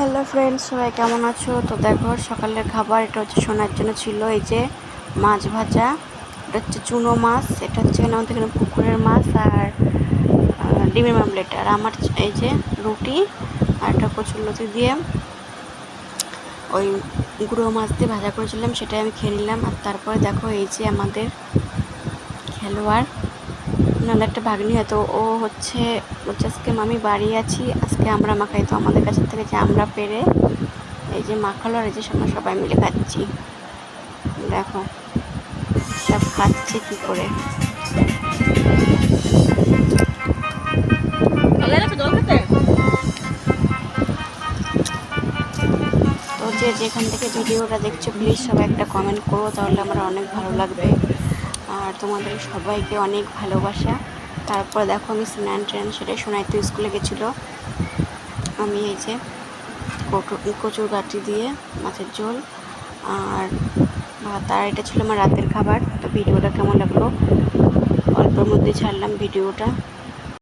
Hello friends সবাই কেমন আছো? তো দেখো, সকালের খাবার, এটা হচ্ছে শোনার জন্য ছিল, এই যে মাছ ভাজা, এটা হচ্ছে চুনো মাছ, এটা হচ্ছে এখানে আমাদের এখানে পুকুরের মাছ আর ডিমের মামলেট আর আমার এই যে রুটি আর একটা কচুর লতি দিয়ে ওই গুঁড়ো মাছ দিয়ে ভাজা করেছিলাম, সেটাই আমি খেয়ে নিলাম, আর তারপরে দেখো এই যে আমাদের খেলোয়াড় নাহলে একটা ভাগ্নি হয়তো ও হচ্ছে বলছে আজকে মামি বাড়ি আছি আজকে আমরা মাখাই। তো আমাদের কাছে থেকে যে আমরা পেরে এই যে মাখালো আর এই যে আমরা সবাই মিলে খাচ্ছি। দেখো সব খাচ্ছে কী করে। তো যে যেখান থেকে ভিডিওটা দেখছ প্লিজ সবাই একটা কমেন্ট করো তাহলে আমার অনেক ভালো লাগবে। আর তোমাদের সবাইকে অনেক ভালোবাসা। তারপর দেখো আমি স্নান ট্রেন সেটা সোনাইতে স্কুলে গেছিল। আমি এই যে কচুর গাটি দিয়ে মাছের ঝোল আর তার এটা ছিল আমার রাতের খাবার। তো ভিডিওটা কেমন লাগল? অল্পের মধ্যে ছাড়লাম ভিডিওটা।